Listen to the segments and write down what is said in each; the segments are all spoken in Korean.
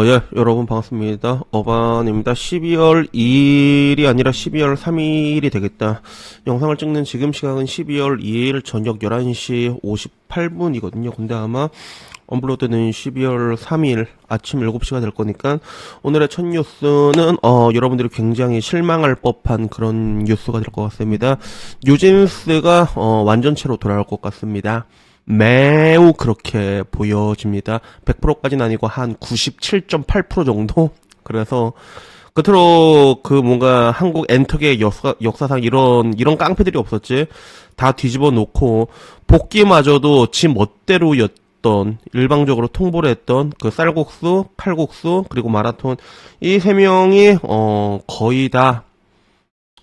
어, 예, 여러분 반갑습니다. 어반입니다. 12월 2일이 아니라 12월 3일이 되겠다. 영상을 찍는 지금 시각은 12월 2일 저녁 11시 58분이거든요. 근데 아마 업로드는 12월 3일 아침 7시가 될 거니까 오늘의 첫 뉴스는 어, 여러분들이 굉장히 실망할 법한 그런 뉴스가 될 것 같습니다. 뉴진스가 어, 완전체로 돌아올 것 같습니다. 매우 그렇게 보여집니다. 100%까지는 아니고 한 97.8% 정도? 그래서 끝으로 그 뭔가 한국 엔터계 역사, 역사상 이런 이런 깡패들이 없었지. 다 뒤집어 놓고 복귀마저도 지 멋대로였던 일방적으로 통보를 했던 그 쌀국수, 칼국수 그리고 마라톤 이 세 명이 어 거의 다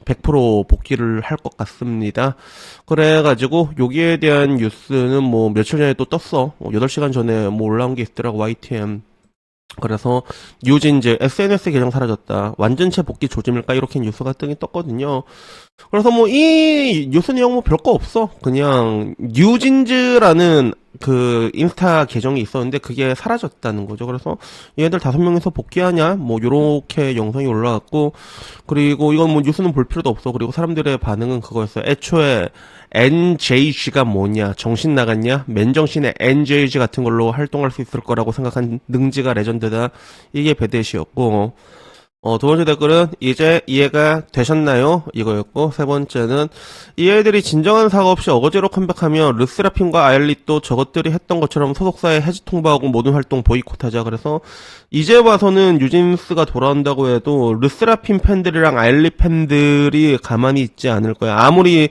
100% 복귀를 할 것 같습니다. 그래가지고 여기에 대한 뉴스는 뭐 며칠 전에 또 떴어. 8시간 전에 뭐 올라온 게 있더라고 YTM. 그래서 뉴진즈 SNS 계정 사라졌다. 완전체 복귀 조짐일까 이렇게 뉴스가 뜨긴 떴거든요. 그래서 뭐이 뉴스 내용 뭐 별거 없어. 그냥 뉴진즈라는 그 인스타 계정이 있었는데 그게 사라졌다는 거죠. 그래서 얘들 다섯 명이서 복귀하냐 뭐 요렇게 영상이 올라왔고 그리고 이건 뭐 뉴스는 볼 필요도 없어. 그리고 사람들의 반응은 그거였어요. 애초에 NJG가 뭐냐 정신 나갔냐 맨정신의 NJG 같은 걸로 활동할 수 있을 거라고 생각한 능지가 레전드다. 이게 베데시였고 어, 두 번째 댓글은 이제 이해가 되셨나요? 이거였고 세 번째는 이 애들이 진정한 사과 없이 어거지로 컴백하면 르스라핌과 아일릿도 저것들이 했던 것처럼 소속사에 해지 통보하고 모든 활동 보이콧하자 그래서 이제 와서는 유진스가 돌아온다고 해도 르스라핌 팬들이랑 아일릿 팬들이 가만히 있지 않을 거야 아무리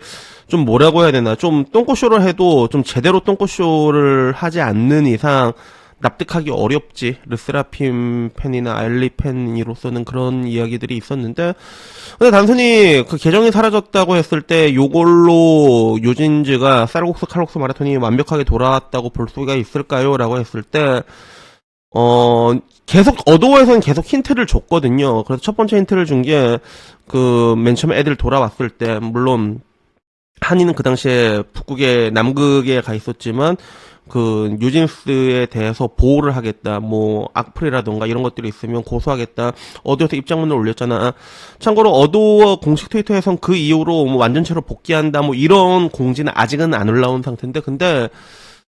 좀 뭐라고 해야 되나 좀 똥꼬쇼를 해도 좀 제대로 똥꼬쇼를 하지 않는 이상 납득하기 어렵지. 르스라핌 팬이나 알리 팬으로서는 그런 이야기들이 있었는데, 근데 단순히 그 계정이 사라졌다고 했을 때, 요걸로 요진즈가 쌀국수 칼국수 마라톤이 완벽하게 돌아왔다고 볼 수가 있을까요? 라고 했을 때, 어, 계속, 어도에서는 계속 힌트를 줬거든요. 그래서 첫 번째 힌트를 준 게, 그, 맨 처음에 애들 돌아왔을 때, 물론, 한이는 그 당시에 북극에, 남극에 가 있었지만, 그 뉴진스에 대해서 보호를 하겠다. 뭐 악플이라던가 이런 것들이 있으면 고소하겠다. 어도에서 입장문을 올렸잖아. 참고로 어도 공식 트위터에선 그 이후로 뭐 완전체로 복귀한다. 뭐 이런 공지는 아직은 안 올라온 상태인데 근데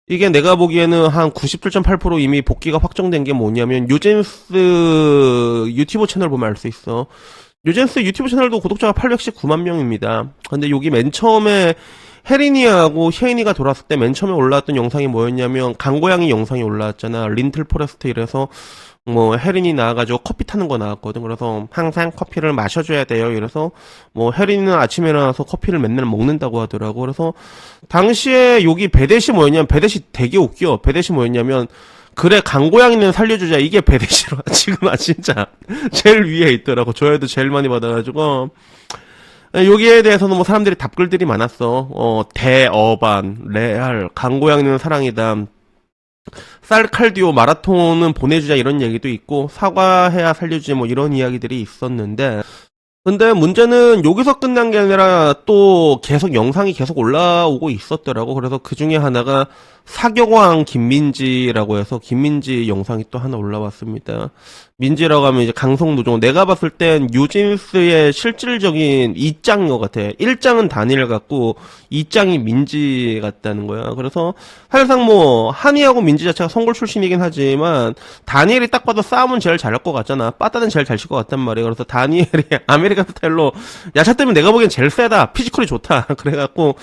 이게 내가 보기에는 한 97.8% 이미 복귀가 확정된 게 뭐냐면 뉴진스 유튜브 채널 보면 알 수 있어. 뉴진스 유튜브 채널도 구독자가 819만 명입니다. 근데 여기 맨 처음에 혜린이하고 혜인이가 돌았을 때 맨 처음에 올라왔던 영상이 뭐였냐면 강고양이 영상이 올라왔잖아. 린틀 포레스트 이래서 뭐 혜린이 나와가지고 커피 타는 거 나왔거든. 그래서 항상 커피를 마셔줘야 돼요. 이래서 뭐 혜린이는 아침에 일어나서 커피를 맨날 먹는다고 하더라고. 그래서 당시에 여기 배대시 뭐였냐면 배대시 되게 웃겨. 배대시 뭐였냐면 그래 강고양이는 살려주자 이게 배대시로 지금 아 진짜 제일 위에 있더라고. 조회도 제일 많이 받아가지고. 여기에 대해서는 뭐 사람들이 답글들이 많았어. 어, 대어반, 레알, 강고양이는 사랑이다. 쌀칼디오 마라톤은 보내주자 이런 얘기도 있고 사과해야 살려주지 뭐 이런 이야기들이 있었는데 근데 문제는 여기서 끝난 게 아니라 또 계속 영상이 계속 올라오고 있었더라고. 그래서 그 중에 하나가 사경왕 김민지라고 해서 김민지 영상이 또 하나 올라왔습니다. 민지라고 하면 이제 강성노종. 내가 봤을 땐 유진스의 실질적인 2장인 것 같아. 1장은 단일 같고 2장이 민지 같다는 거야. 그래서 사실상 뭐 한이하고 민지 자체가 성골 출신이긴 하지만 다니엘이 딱 봐도 싸움은 제일 잘할 것 같잖아. 빠따는 제일 잘 칠 것 같단 말이야. 그래서 다니엘이 아메리칸 스타일로 야차 때문에 내가 보기엔 제일 세다. 피지컬이 좋다. 그래갖고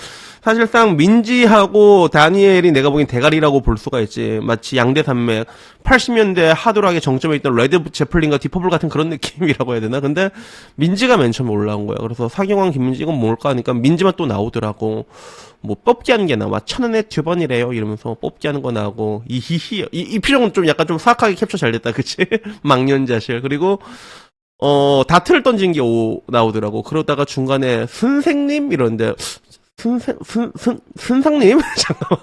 사실상 민지하고 다니엘이 내가 보기엔 대가리라고 볼 수가 있지. 마치 양대 산맥 80년대 하드락의 정점에 있던 레드 제플린과 디퍼블 같은 그런 느낌이라고 해야 되나? 근데 민지가 맨 처음에 올라온 거야. 그래서 사경왕 김민지 이건 뭘까 하니까 민지만 또 나오더라고. 뭐 뽑기 하는 게 나와 천 원에 두 번이래요 이러면서 뽑기 하는 거 나오고 이히히 이, 이 표정은 좀 약간 좀 사악하게 캡처 잘 됐다 그치 망년자실 그리고 어 다트를 던진 게 오, 나오더라고 그러다가 중간에 선생님 이런데 선생 선 선 선상님 잠깐만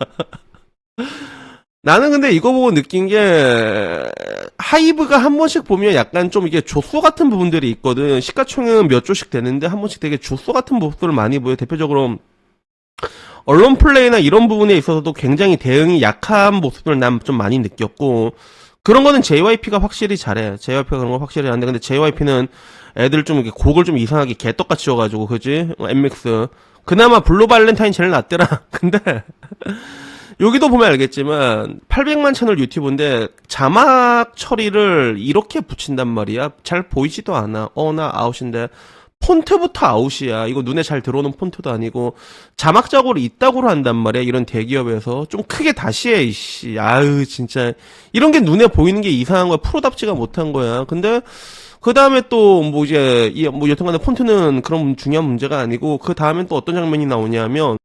나는 근데 이거 보고 느낀 게 하이브가 한 번씩 보면 약간 좀 이게 조소 같은 부분들이 있거든 시가총액은 몇 조씩 되는데 한 번씩 되게 조소 같은 모습들을 많이 보여 대표적으로 언론 플레이나 이런 부분에 있어서도 굉장히 대응이 약한 모습을 난 좀 많이 느꼈고 그런 거는 JYP가 확실히 잘해. JYP가 그런 거 확실히 잘하는데 근데 JYP는 애들 좀 이렇게 곡을 좀 이상하게 개떡같이 져가지고 그지? 어, MX 그나마 블루 발렌타인 제일 낫더라. 근데 여기도 보면 알겠지만 800만 채널 유튜브인데 자막 처리를 이렇게 붙인단 말이야. 잘 보이지도 않아. 어나 아웃인데 폰트부터 아웃이야. 이거 눈에 잘 들어오는 폰트도 아니고 자막 작업을 이따구로 한단 말이야. 이런 대기업에서 좀 크게 다시 해. 이씨. 아유 진짜 이런 게 눈에 보이는 게 이상한 거야. 프로답지가 못한 거야. 근데 그 다음에 또 뭐 이제 이뭐 여튼간에 폰트는 그런 중요한 문제가 아니고 그 다음엔 또 어떤 장면이 나오냐면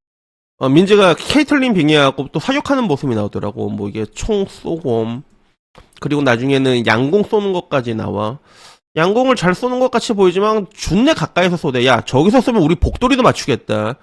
어, 민지가 케이틀린 빙의하고 또 사격하는 모습이 나오더라고. 뭐 이게 총 쏘고 그리고 나중에는 양공 쏘는 것까지 나와. 양공을 잘 쏘는 것 같이 보이지만 준내 가까이서 쏘대. 야 저기서 쏘면 우리 복돌이도 맞추겠다.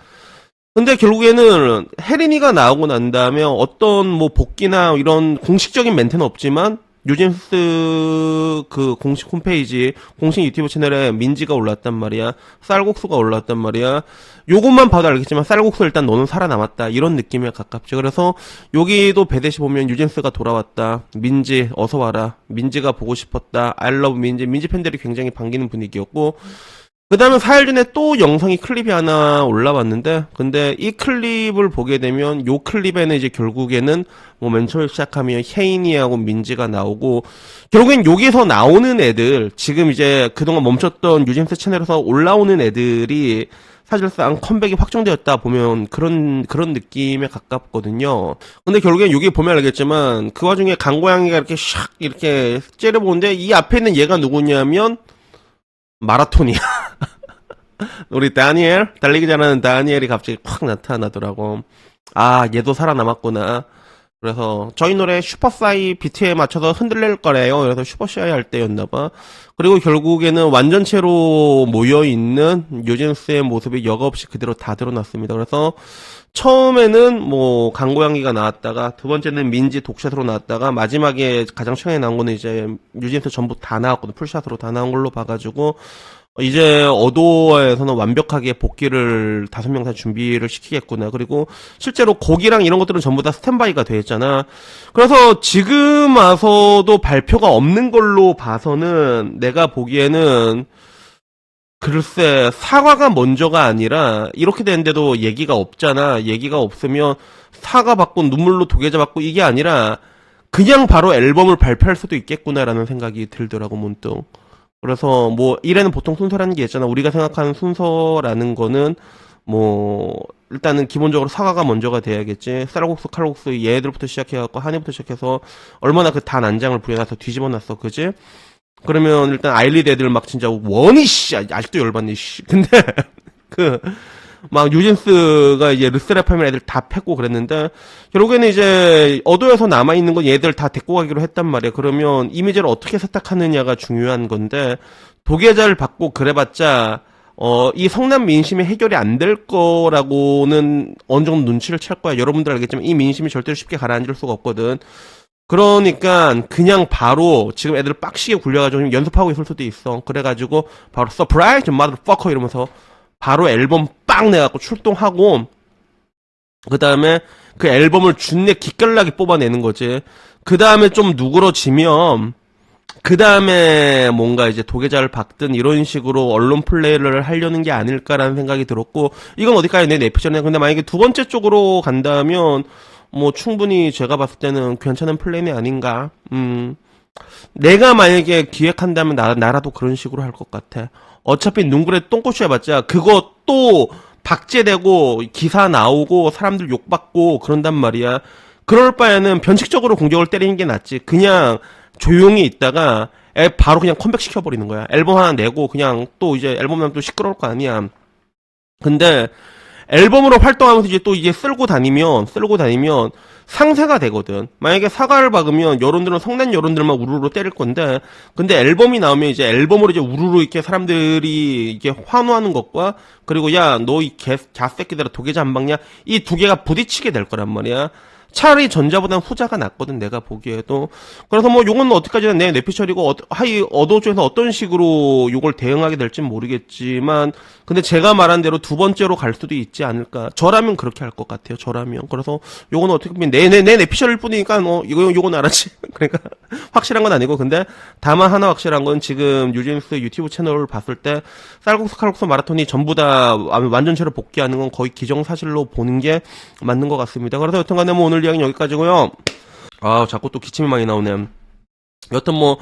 근데 결국에는 혜린이가 나오고 난 다음에 어떤 뭐 복귀나 이런 공식적인 멘트는 없지만 뉴진스 그 공식 홈페이지 공식 유튜브 채널에 민지가 올랐단 말이야 쌀국수가 올랐단 말이야. 요것만 봐도 알겠지만 쌀국수 일단 너는 살아남았다. 이런 느낌에 가깝죠 그래서 여기도 배대시 보면 뉴진스가 돌아왔다. 민지 어서 와라. 민지가 보고 싶었다. 알러브 민지. 민지 팬들이 굉장히 반기는 분위기였고 그 다음에 4일 전에 또 영상이 클립이 하나 올라왔는데, 근데 이 클립을 보게 되면, 요 클립에는 이제 결국에는, 뭐 맨 처음에 시작하면 혜인이하고 민지가 나오고, 결국엔 여기서 나오는 애들, 지금 이제 그동안 멈췄던 유진스 채널에서 올라오는 애들이, 사실상 컴백이 확정되었다 보면 그런 그런 느낌에 가깝거든요. 근데 결국엔 여기 보면 알겠지만 그 와중에 강고양이가 이렇게 샥 이렇게 째려보는데 이 앞에 있는 얘가 누구냐면 마라톤이야. 우리 다니엘 달리기 잘하는 다니엘이 갑자기 팍 나타나더라고. 아 얘도 살아남았구나. 그래서 저희 노래 슈퍼사이 비트에 맞춰서 흔들릴 거래요. 그래서 슈퍼샤이 할 때였나봐. 그리고 결국에는 완전체로 모여 있는 요진스의 모습이 여과 없이 그대로 다 드러났습니다. 그래서 처음에는 뭐 강고양이가 나왔다가 두 번째는 민지 독샷으로 나왔다가 마지막에 가장 최근에 나온 거는 이제 유진스 전부 다 나왔거든. 풀샷으로 다 나온 걸로 봐가지고 이제 어도어에서는 완벽하게 복귀를 다섯 명다 준비를 시키겠구나. 그리고 실제로 곡이랑 이런 것들은 전부 다 스탠바이가 돼 있잖아. 그래서 지금 와서도 발표가 없는 걸로 봐서는 내가 보기에는 글쎄 사과가 먼저가 아니라 이렇게 되는데도 얘기가 없잖아. 얘기가 없으면 사과 받고 눈물로 도계자 받고 이게 아니라 그냥 바로 앨범을 발표할 수도 있겠구나라는 생각이 들더라고 문득. 그래서 뭐 이래는 보통 순서라는 게 있잖아. 우리가 생각하는 순서라는 거는 뭐 일단은 기본적으로 사과가 먼저가 돼야겠지. 쌀국수, 칼국수 얘들부터 시작해갖고 한이부터 시작해서 얼마나 그다 난장을 부려놔서 뒤집어놨어, 그지? 그러면 일단 아일리드 애들 막 진짜 원이 씨 아직도 열받네 씨. 근데 그 막 유진스가 이제 르세라핌 애들 다 패고 그랬는데 결국에는 이제 어도에서 남아 있는 건 얘들 다 데리고 가기로 했단 말이야. 그러면 이미지를 어떻게 세탁하느냐가 중요한 건데 도계자를 받고 그래봤자 어, 이 성남 민심이 해결이 안 될 거라고는 어느 정도 눈치를 챌 거야. 여러분들 알겠지만 이 민심이 절대로 쉽게 가라앉을 수가 없거든. 그러니까 그냥 바로 지금 애들 빡시게 굴려가지고 연습하고 있을 수도 있어. 그래가지고 바로 서프라이즈 마더 퍼커 이러면서 바로 앨범 빵 내갖고 출동하고 그 다음에 그 앨범을 준내 기깔나게 뽑아내는 거지. 그 다음에 좀 누그러지면 그 다음에 뭔가 이제 도계자를 박든 이런 식으로 언론 플레이를 하려는 게 아닐까라는 생각이 들었고 이건 어디까지 내 내피셜이냐. 근데 만약에 두 번째 쪽으로 간다면 뭐 충분히 제가 봤을 때는 괜찮은 플랜이 아닌가. 음. 내가 만약에 기획한다면 나, 나라도 그런 식으로 할 것 같아. 어차피 눈구래 똥꼬치 해봤자 그거 또 박제되고 기사 나오고 사람들 욕받고 그런단 말이야. 그럴 바에는 변칙적으로 공격을 때리는 게 낫지. 그냥 조용히 있다가 애 바로 그냥 컴백 시켜버리는 거야. 앨범 하나 내고 그냥 또 이제 앨범 나면 또 시끄러울 거 아니야. 근데 앨범으로 활동하면서 이제 또 이제 쓸고 다니면 쓸고 다니면 상세가 되거든. 만약에 사과를 박으면 여론들은 성난 여론들만 우르르 때릴 건데, 근데 앨범이 나오면 이제 앨범으로 이제 우르르 이렇게 사람들이 이게 환호하는 것과 그리고 야 너 이 개, 개새끼들아 도계자 안 박냐 이 두 개가 부딪히게 될 거란 말이야. 차라리 전자보단 후자가 낫거든 내가 보기에도. 그래서 뭐 요건 어디까지나 내 내피셜이고 어, 하이 어도 쪽에서 어떤 식으로 요걸 대응하게 될진 모르겠지만 근데 제가 말한 대로 두 번째로 갈 수도 있지 않을까. 저라면 그렇게 할 것 같아요 저라면. 그래서 요건 어떻게 보면 내내내 내피셜일 뿐이니까 뭐 이거 요건 알았지. 그러니까 확실한 건 아니고. 근데 다만 하나 확실한 건 지금 뉴진스 유튜브 채널을 봤을 때 쌀국수 칼국수 마라톤이 전부 다 완전체로 복귀하는 건 거의 기정사실로 보는 게 맞는 것 같습니다. 그래서 여튼간에 뭐 오늘 이야기는 여기까지고요. 아 자꾸 또 기침이 많이 나오네. 여튼 뭐,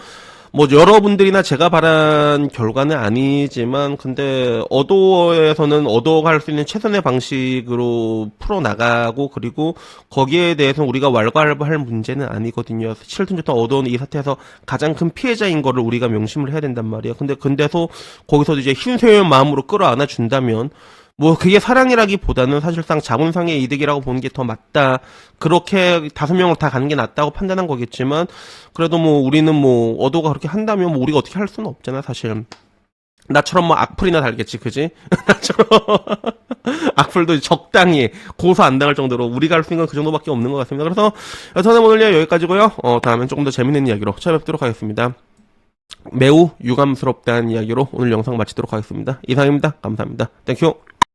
뭐, 여러분들이나 제가 바란 결과는 아니지만, 근데, 어도어에서는 어도어가 할수 있는 최선의 방식으로 풀어나가고, 그리고, 거기에 대해서 우리가 왈가왈부할 문제는 아니거든요. 실튼 좋던 어도어는 이 사태에서 가장 큰 피해자인 거를 우리가 명심을 해야 된단 말이에요. 근데, 근데서, 거기서 이제 흰새의 마음으로 끌어안아 준다면, 뭐 그게 사랑이라기보다는 사실상 자본상의 이득이라고 보는 게 더 맞다. 그렇게 다섯 명을 다 가는 게 낫다고 판단한 거겠지만 그래도 뭐 우리는 뭐 어도가 그렇게 한다면 뭐 우리가 어떻게 할 수는 없잖아 사실. 나처럼 뭐 악플이나 달겠지, 그지? 나처럼 악플도 적당히 고소 안 당할 정도로 우리가 할 수 있는 건 그 정도밖에 없는 것 같습니다. 그래서 여튼 오늘 여기까지고요. 어 다음엔 조금 더 재밌는 이야기로 찾아뵙도록 하겠습니다. 매우 유감스럽다는 이야기로 오늘 영상 마치도록 하겠습니다. 이상입니다. 감사합니다. 땡큐.